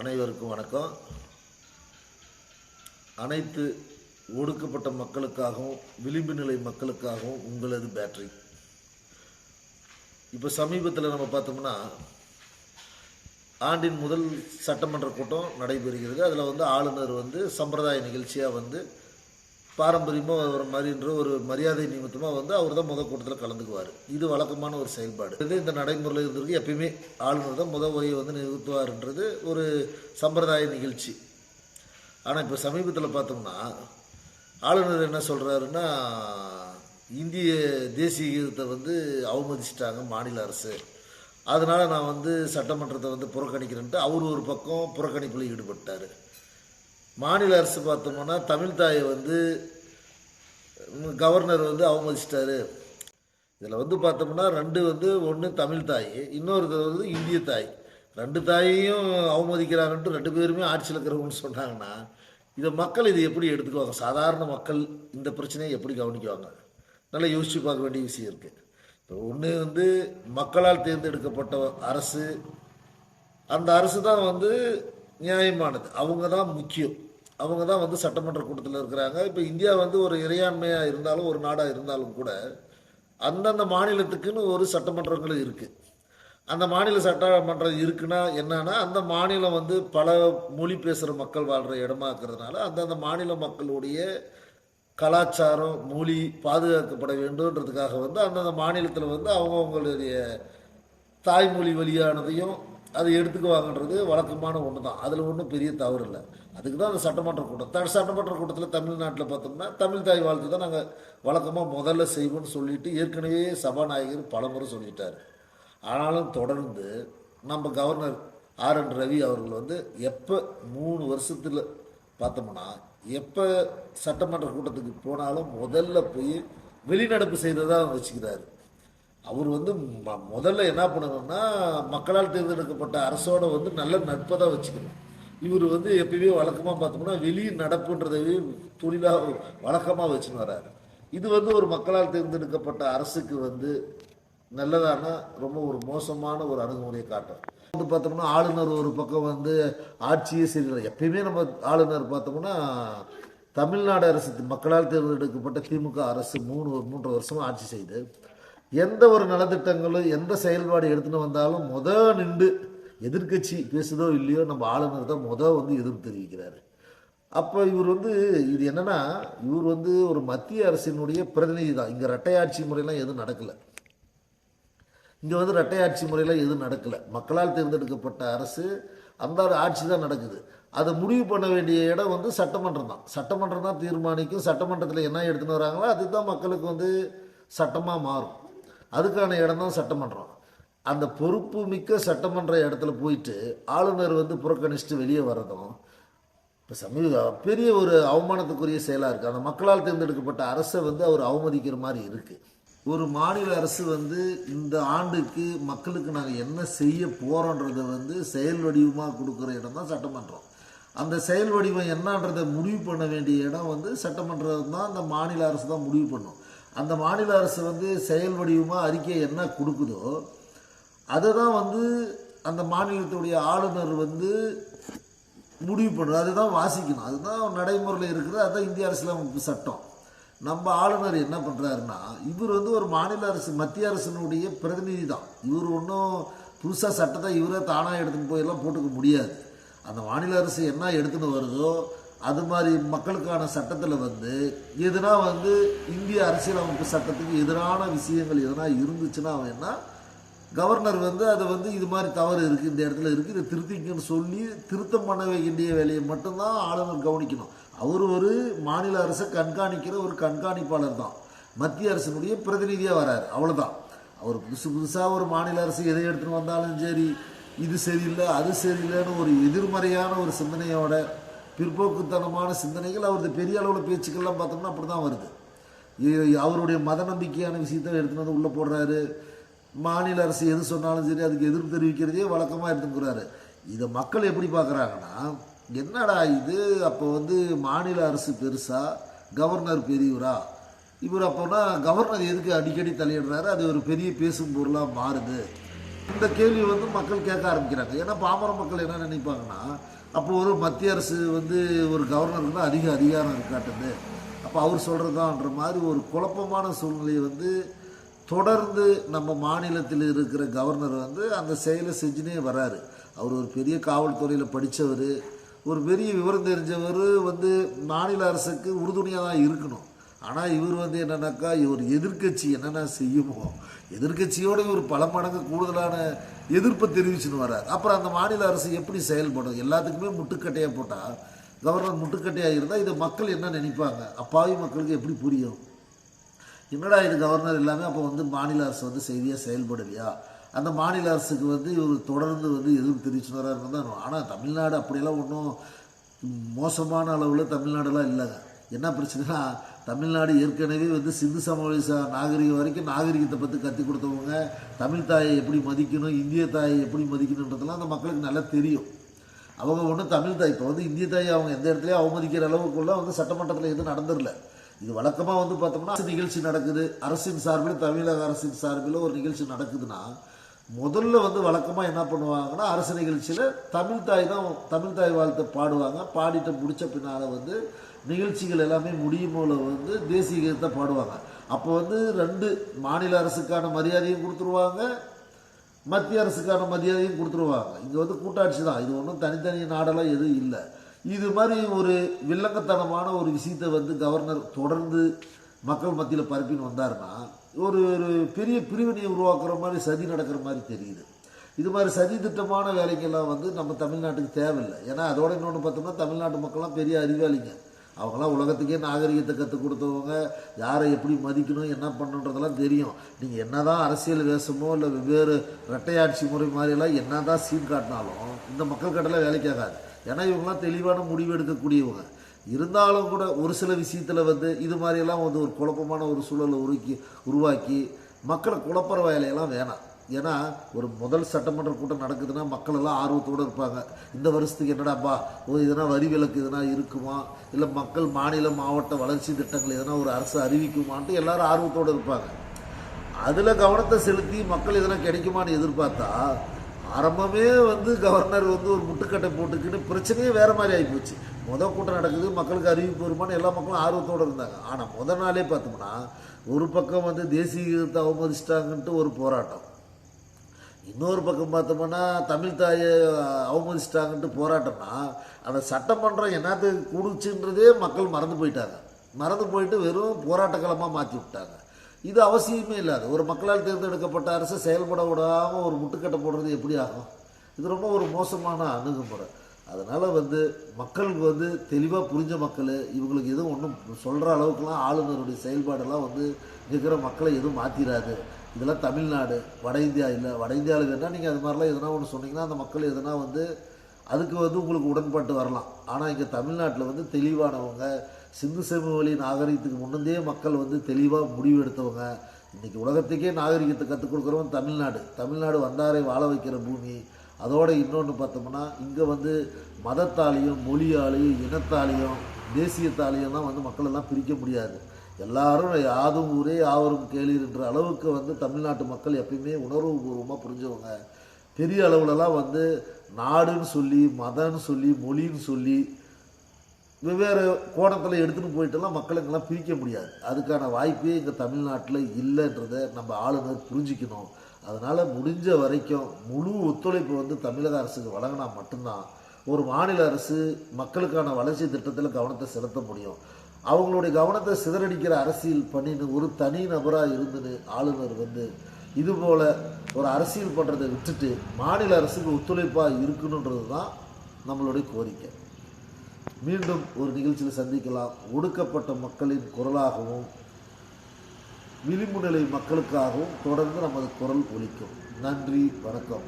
அனைவருக்கும் வணக்கம். அனைத்து ஒடுக்கப்பட்ட மக்களுக்காகவும் விளிம்பு நிலை மக்களுக்காகவும் உங்களது பேட்டரி இப்போ சமீபத்தில் நம்ம பார்த்தோம்னா ஆண்டின் முதல் சட்டமன்ற கூட்டம் நடைபெறுகிறது. அதில் வந்து ஆளுநர் வந்து சம்பிரதாய நிகழ்ச்சியாக வந்து பாரம்பரியமாக வர மாதிரின்ற ஒரு மரியாதை நிமித்தமாக வந்து அவர் தான் முதல் கூட்டத்தில் கலந்துக்குவார். இது வழக்கமான ஒரு செயல்பாடு. இது இந்த நடைமுறையில் இருந்திருக்கு. எப்பயுமே ஆளுநர் தான் முதல் உரையை வந்து நிறுத்துவார்ன்றது ஒரு சம்பிரதாய நிகழ்ச்சி. ஆனால் இப்போ சமீபத்தில் பார்த்தோம்னா ஆளுநர் என்ன சொல்கிறாருன்னா இந்திய தேசிய கீதத்தை வந்து அவமதிச்சிட்டாங்க மாநில அரசு. அதனால் நான் வந்து சட்டமன்றத்தை வந்து புறக்கணிக்கிறேன்ட்டு அவர் ஒரு பக்கம் புறக்கணிப்பில் ஈடுபட்டார். மாநில அரசு பார்த்தோம்னா தமிழ் தாயை வந்து கவர்னர் வந்து அவமதிச்சிட்டாரு. இதில் வந்து பார்த்தோம்னா ரெண்டு வந்து ஒன்று தமிழ் தாய் இன்னொருத்தர் வந்து இந்திய தாய். ரெண்டு தாயையும் அவமதிக்கிறாங்கன்ட்டு ரெண்டு பேருமே ஆட்சியில் இருக்கிறவங்கன்னு சொன்னாங்கன்னா இதை மக்கள் இதை எப்படி எடுத்துக்குவாங்க? சாதாரண மக்கள் இந்த பிரச்சனையை எப்படி கவனிக்குவாங்க? நல்லா யோசித்து பார்க்க வேண்டிய விஷயம் இருக்குது இப்போ ஒன்று வந்து மக்களால் தேர்ந்தெடுக்கப்பட்ட அரசு அந்த அரசு தான் வந்து நியாயமானது. அவங்க தான் முக்கியம். அவங்க தான் வந்து சட்டமன்ற கூட்டத்தில் இருக்கிறாங்க. இப்போ இந்தியா வந்து ஒரு இறையாண்மையாக இருந்தாலும் ஒரு நாடாக இருந்தாலும் கூட அந்தந்த மாநிலத்துக்குன்னு ஒரு சட்டமன்றங்கள் இருக்குது அந்த மாநில சட்டமன்றம் இருக்குன்னா என்னன்னா அந்த மாநிலம் வந்து பல மொழி பேசுகிற மக்கள் வாழ்கிற இடமா இருக்கிறதுனால அந்தந்த மாநில மக்களுடைய கலாச்சாரம் மொழி பாதுகாக்கப்பட வேண்டும்ன்றதுக்காக வந்து அந்தந்த மாநிலத்தில் வந்து அவங்கவுங்களுடைய தாய்மொழி வழியானதையும் அதை எடுத்துக்குவாங்கன்றது வழக்கமான ஒன்று தான் அதில் ஒன்றும் பெரிய தவறு இல்லை. அதுக்கு தான் அந்த சட்டமன்ற கூட்டம். த சட்டமன்ற கூட்டத்தில் தமிழ்நாட்டில் பார்த்தோம்னா தமிழ் தாய் வாழ்த்து தான் நாங்கள் வழக்கமாக முதல்ல செய்வோம்னு சொல்லிட்டு ஏற்கனவே சபாநாயகர் பலமுறை சொல்லிட்டார். ஆனாலும் தொடர்ந்து நம்ம கவர்னர் ஆர் என் ரவி அவர்கள் வந்து எப்போ மூணு வருஷத்தில் பார்த்தோம்னா எப்போ சட்டமன்ற கூட்டத்துக்கு போனாலும் முதல்ல போய் வெளிநடப்பு செய்ததாக வச்சுக்கிறாரு. அவர் வந்து ம- முதல்ல என்ன பண்ணணும்னா மக்களால் தேர்ந்தெடுக்கப்பட்ட அரசோட வந்து நல்ல நட்பை தான் வச்சுக்கணும். இவர் வந்து எப்பயுமே வழக்கமாக பார்த்தோம்னா வெளி நடப்புன்றதையே தொழிலாக வழக்கமாக வச்சுன்னு வர்றாரு இது வந்து ஒரு மக்களால் தேர்ந்தெடுக்கப்பட்ட அரசுக்கு வந்து நல்லதான ரொம்ப ஒரு மோசமான ஒரு அணுகுமுறையை காட்டும். வந்து பார்த்தோம்னா ஆளுநர் ஒரு பக்கம் வந்து ஆட்சியே சரியில்லை எப்பயுமே நம்ம ஆளுநர் பார்த்தோம்னா தமிழ்நாடு அரசு மக்களால் தேர்ந்தெடுக்கப்பட்ட திமுக அரசு மூணு மூன்று வருஷமாக ஆட்சி செய்து எந்த ஒரு நலத்திட்டங்களும் எந்த செயல்பாடு எடுத்துன்னு வந்தாலும் முத நின்று எதிர்க்கட்சி பேசுதோ இல்லையோ நம்ம ஆளுநர் தான் முத வந்து எதிர்ப்பு தெரிவிக்கிறாரு. அப்போ இவர் வந்து இது என்னன்னா இவர் வந்து ஒரு மத்திய அரசினுடைய பிரதிநிதி தான். இங்கே ரெட்டையாட்சி முறையெல்லாம் எதுவும் நடக்கலை. இங்கே வந்து ரெட்டையாட்சி முறையில் எதுவும் நடக்கலை. மக்களால் தேர்ந்தெடுக்கப்பட்ட அரசு அந்த ஆட்சி தான் நடக்குது. அதை முடிவு பண்ண வேண்டிய இடம் வந்து சட்டமன்றம் தான். சட்டமன்றம் தான் தீர்மானிக்கும். சட்டமன்றத்தில் என்ன எடுத்துன்னு வராங்களோ அதுதான் மக்களுக்கு வந்து சட்டமாக மாறும். அதுக்கான இடம் தான் சட்டமன்றம். அந்த பொறுப்பு மிக்க சட்டமன்ற இடத்துல போயிட்டு ஆளுநர் வந்து புறக்கணிச்சுட்டு வெளியே வர்றதும் இப்போ சமீப பெரிய ஒரு அவமானத்துக்குரிய செயலாக இருக்குது அந்த மக்களால் தேர்ந்தெடுக்கப்பட்ட அரசை வந்து அவர் அவமதிக்கிற மாதிரி இருக்குது ஒரு மாநில அரசு வந்து இந்த ஆண்டுக்கு மக்களுக்கு நாங்கள் என்ன செய்ய போகிறோன்றதை வந்து செயல் வடிவமாக கொடுக்குற இடம் தான் சட்டமன்றம். அந்த செயல் வடிவம் என்னன்றதை முடிவு பண்ண வேண்டிய இடம் வந்து சட்டமன்றம் தான் அந்த மாநில அரசு தான் முடிவு பண்ணும். அந்த மாநில அரசு வந்து செயல் வடிவமாக அறிக்கை என்ன கொடுக்குதோ அதை தான் வந்து அந்த மாநிலத்துடைய ஆளுநர் வந்து முடிவு பண்ணுறது அதுதான் வாசிக்கணும். அதுதான் நடைமுறையில் இருக்கிறது. அதுதான் இந்திய அரசியலமைப்பு சட்டம். நம்ம ஆளுநர் என்ன பண்ணுறாருன்னா இவர் வந்து ஒரு மாநில அரசு மத்திய அரசினுடைய பிரதிநிதி தான். இவர் ஒன்றும் புதுசாக சட்டத்தை இவரே தானாக எடுத்துன்னு போயெல்லாம் போட்டுக்க முடியாது. அந்த மாநில அரசு என்ன எடுத்துன்னு வருதோ அது மாதிரி மக்களுக்கான சட்டத்தில் வந்து எதுனா வந்து இந்திய அரசியலமைப்பு சட்டத்துக்கு எதிரான விஷயங்கள் எதனா இருந்துச்சுன்னா அவன் என்ன? கவர்னர் வந்து அதை வந்து இது மாதிரி தவறு இருக்குது இந்த இடத்துல இருக்குது இதை திருத்திக்கன்னு சொல்லி திருத்தம் பண்ண வேண்டிய வேலையை மட்டும்தான் ஆளுநர் கவனிக்கணும். அவர் ஒரு மாநில அரசை கண்காணிக்கிற ஒரு கண்காணிப்பாளர் தான். மத்திய அரசினுடைய பிரதிநிதியாக வராரு அவ்வளோதான் அவர் புதுசு புதுசாக ஒரு மாநில அரசு எதை எடுத்துன்னு வந்தாலும் சரி இது சரியில்லை அது சரியில்லைன்னு ஒரு எதிர்மறையான ஒரு சிந்தனையோட பிற்போக்குத்தனமான சிந்தனைகள் அவரது பெரிய அளவில் பேச்சுக்கள்லாம் பார்த்தோம்னா அப்படி தான் வருது அவருடைய மத நம்பிக்கையான விஷயத்தை எடுத்துன்னு வந்து உள்ளே போடுறாரு. மாநில அரசு எது சொன்னாலும் சரி அதுக்கு எதிர்ப்பு தெரிவிக்கிறதே வழக்கமாக எடுத்துக்கிறாரு. இதை மக்கள் எப்படி பார்க்குறாங்கன்னா என்னடா இது? அப்போ வந்து மாநில அரசு பெருசா? கவர்னர் பெரியவரா? இவர் அப்போனா கவர்னர் எதுக்கு அடிக்கடி தலையிடுறாரு? அது ஒரு பெரிய பேசும் பொருளாக மாறுது. இந்த கேள்வி வந்து மக்கள் கேட்க ஆரம்பிக்கிறாங்க. ஏன்னா பாமர மக்கள் என்ன நினைப்பாங்கன்னா அப்போ ஒரு மத்திய அரசு வந்து ஒரு கவர்னருக்கு தான் அதிக அதிகாரம் இருக்காட்டுது. அப்போ அவர் சொல்கிறதான்ற மாதிரி ஒரு குழப்பமான சூழ்நிலையை வந்து தொடர்ந்து நம்ம மாநிலத்தில் இருக்கிற கவர்னர் வந்து அந்த செயலை செஞ்சுனே வராரு. அவர் ஒரு பெரிய காவல்துறையில் படித்தவர் ஒரு பெரிய விவரம் தெரிஞ்சவர் வந்து மாநில அரசுக்கு உறுதுணையாக தான் இருக்கணும். ஆனால் இவர் வந்து என்னன்னாக்கா இவர் எதிர்க்கட்சி என்னென்ன செய்யுமோ எதிர்க்கட்சியோட இவர் பல மடங்கு கூடுதலான எதிர்ப்பை தெரிவிச்சுன்னு வர்றார். அப்புறம் அந்த மாநில அரசு எப்படி செயல்படும் எல்லாத்துக்குமே முட்டுக்கட்டையாக போட்டால் கவர்னர் முட்டுக்கட்டையாக இருந்தால் இதை மக்கள் என்ன நினைப்பாங்க? அப்பாவி மக்களுக்கு எப்படி புரியும்? என்னடா இது கவர்னர் எல்லாமே அப்போ வந்து மாநில அரசு வந்து செய்தியாக செயல்படலையா? அந்த மாநில அரசுக்கு வந்து இவர் தொடர்ந்து வந்து எதிர்ப்பு தெரிவிச்சுன்னு வராருன்னு தான் ஆனால் தமிழ்நாடு அப்படியெல்லாம் ஒன்றும் மோசமான அளவில் தமிழ்நாடெல்லாம் இல்லைங்க என்ன பிரச்சனைனா தமிழ்நாடு ஏற்கனவே வந்து சிந்து சமவெளி நாகரிகம் வரைக்கும் நாகரிகத்தை பற்றி கற்றுக் கொடுத்தவங்க தமிழ் தாயை எப்படி மதிக்கணும் இந்திய தாயை எப்படி மதிக்கணுன்றதெல்லாம் அந்த மக்களுக்கு நல்லா தெரியும். அவங்க ஒன்றும் தமிழ் தாய் இப்போ வந்து இந்திய தாயை அவங்க எந்த இடத்துலையும் அவமதிக்கிற அளவுக்குள்ள வந்து சட்டமன்றத்தில் எதுவும் நடந்துடல. இது வழக்கமாக வந்து பார்த்தோம்னா நிகழ்ச்சி நடக்குது. அரசின் சார்பில் தமிழக அரசின் சார்பில் ஒரு நிகழ்ச்சி நடக்குதுன்னா முதல்ல வந்து வழக்கமாக என்ன பண்ணுவாங்கன்னா அரசு நிகழ்ச்சியில் தமிழ் தாய் தான் தமிழ் தாய் வாழ்த்து பாடுவாங்க. பாடிட்டு முடிச்ச பின்னால் வந்து நிகழ்ச்சிகள் எல்லாமே முடியும் போல வந்து தேசிய கீதத்தை பாடுவாங்க. அப்போ வந்து ரெண்டு மாநில அரசுக்கான மரியாதையும் கொடுத்துருவாங்க மத்திய அரசுக்கான மரியாதையும் கொடுத்துருவாங்க. இங்கே வந்து கூட்டாட்சி தான். இது ஒன்றும் தனித்தனி நாடெல்லாம் எதுவும் இல்லை. இது மாதிரி ஒரு வில்லங்கத்தனமான ஒரு விஷயத்தை வந்து கவர்னர் தொடர்ந்து மக்கள் மத்தியில் பரப்பின்னு வந்தாருன்னா ஒரு ஒரு பெரிய பிரிவினையை உருவாக்குற மாதிரி சதி நடக்கிற மாதிரி தெரியுது. இது மாதிரி சதி திட்டமான வேலைக்கெல்லாம் வந்து நம்ம தமிழ்நாட்டுக்கு தேவையில்லை. ஏன்னா அதோட இன்னொன்று பார்த்தோம்னா தமிழ்நாட்டு மக்கள்லாம் பெரிய அறிவாளிங்க. அவங்களாம் உலகத்துக்கே நாகரிகத்தை கற்றுக் கொடுத்தவங்க. யாரை எப்படி மதிக்கணும் என்ன பண்ணணுன்றதெல்லாம் தெரியும். நீங்கள் என்ன தான் அரசியல் வேஷமோ இல்லை வெவ்வேறு ரெட்டையாட்சி முறை மாதிரியெல்லாம் என்ன தான் சீன் காட்டினாலும் இந்த மக்கள் கட்டலாம் வேலைக்காகாது. ஏன்னா இவங்களாம் தெளிவான முடிவு எடுக்கக்கூடியவங்க. இருந்தாலும் கூட ஒரு சில விஷயத்தில் வந்து இது மாதிரியெல்லாம் வந்து ஒரு குழப்பமான ஒரு சூழலை உருக்கி உருவாக்கி மக்களை குழப்புற வேலையெல்லாம் வேணாம். ஏன்னா ஒரு முதல் சட்டமன்ற கூட்டம் நடக்குதுன்னா மக்கள் எல்லாம் ஆர்வத்தோடு இருப்பாங்க. இந்த வருஷத்துக்கு என்னடாப்பா ஓ எதனா வரி விலக்கு எதனா இருக்குமா? இல்லை மக்கள் மாநில மாவட்ட வளர்ச்சி திட்டங்கள் எதனா ஒரு அரசு அறிவிக்குமான்ட்டு எல்லாரும் ஆர்வத்தோடு இருப்பாங்க. அதில் கவனத்தை செலுத்தி மக்கள் எதனா கிடைக்குமான்னு எதிர்பார்த்தா ஆரம்பமே வந்து கவர்னர் வந்து ஒரு முட்டுக்கட்டை போட்டுக்கிட்டு பிரச்சனையே வேறு மாதிரி ஆகிப்போச்சு மொதல் கூட்டம் நடக்குது மக்களுக்கு அறிவிப்பு வருமானு எல்லா மக்களும் ஆர்வத்தோடு இருந்தாங்க. ஆனால் முத நாளே பார்த்தோம்னா ஒரு பக்கம் வந்து தேசிய அவமதிச்சிட்டாங்கன்ட்டு ஒரு போராட்டம். இன்னொரு பக்கம் பார்த்தோம்னா தமிழ் தாயை அவமதிச்சிட்டாங்கன்ட்டு போராட்டம்னா அந்த சட்டமன்றம் என்னத்துக்கு கூடுச்சுன்றதே மக்கள் மறந்து போயிட்டாங்க. மறந்து போயிட்டு வெறும் போராட்டக்களமாக மாற்றி விட்டாங்க. இது அவசியமே இல்லாது. ஒரு மக்களால் தேர்ந்தெடுக்கப்பட்ட அரசு செயல்பட விடாமல் ஒரு முட்டுக்கட்டை போடுறது எப்படி ஆகும்? இது ரொம்ப ஒரு மோசமான அணுகுமுறை. அதனால் வந்து மக்களுக்கு வந்து தெளிவாக புரிஞ்ச மக்கள் இவங்களுக்கு எதுவும் ஒன்றும் சொல்கிற அளவுக்குலாம் ஆளுநருடைய செயல்பாடெல்லாம் வந்து இருக்கிற மக்களை எதுவும் மாற்றிடாது இதெல்லாம் தமிழ்நாடு வட இந்தியா இல்லை. வட இந்தியாவில் என்ன? நீங்கள் அது மாதிரிலாம் எதனா ஒன்று சொன்னீங்கன்னா அந்த மக்கள் எதனா வந்து அதுக்கு வந்து உங்களுக்கு உடன்பாட்டு வரலாம். ஆனால் இங்கே தமிழ்நாட்டில் வந்து தெளிவானவங்க சிந்து சமவெளி நாகரிகத்துக்கு முன்னந்தே மக்கள் வந்து தெளிவாக முடிவு எடுத்தவங்க இன்றைக்கி உலகத்துக்கே நாகரிகத்தை கற்றுக் கொடுக்குறவன் தமிழ்நாடு. தமிழ்நாடு வந்தாரை வாழ வைக்கிற பூமி. அதோடு இன்னொன்று பார்த்தோம்னா இங்கே வந்து மதத்தாலையும் மொழியாலையும் இனத்தாலையும் தேசியத்தாலையும் தான் வந்து மக்களெல்லாம் பிரிக்க முடியாது. எல்லாரும் யாதும் ஊரே யாவரும் கேளீர்ன்ற அளவுக்கு வந்து தமிழ்நாட்டு மக்கள் எப்பயுமே உணர்வுபூர்வமாக புரிஞ்சவங்க. பெரிய அளவுலலாம் வந்து நாடுன்னு சொல்லி மதம்னு சொல்லி மொழின்னு சொல்லி வெவ்வேறு கோணத்தில் எடுத்துகிட்டு போயிட்டெல்லாம் மக்களுக்கெல்லாம் பிரிக்க முடியாது. அதுக்கான வாய்ப்பே இங்கே தமிழ்நாட்டில் இல்லைன்றதை நம்ம ஆளுநர் புரிஞ்சிக்கணும். அதனால் முடிஞ்ச வரைக்கும் முழு ஒத்துழைப்பு வந்து தமிழக அரசுக்கு வழங்கினா மட்டும்தான் ஒரு மாநில அரசு மக்களுக்கான வளர்ச்சி திட்டத்தில் கவனத்தை செலுத்த முடியும். அவங்களுடைய கவனத்தை சிதறடிக்கிற அரசியல் பண்ணின்னு ஒரு தனி நபராக இருந்துன்னு ஆளுநர் வந்து இதுபோல் ஒரு அரசியல் பண்ணுறதை விட்டுட்டு மாநில அரசுக்கு ஒத்துழைப்பாக இருக்கணுன்றது தான் நம்மளுடைய கோரிக்கை. மீண்டும் ஒரு நிகழ்ச்சியில் சந்திக்கலாம். ஒடுக்கப்பட்ட மக்களின் குரலாகவும் விளிம்பு நிலை மக்களுக்காகவும் தொடர்ந்து நமது குரல் ஒலிக்கும். நன்றி வணக்கம்.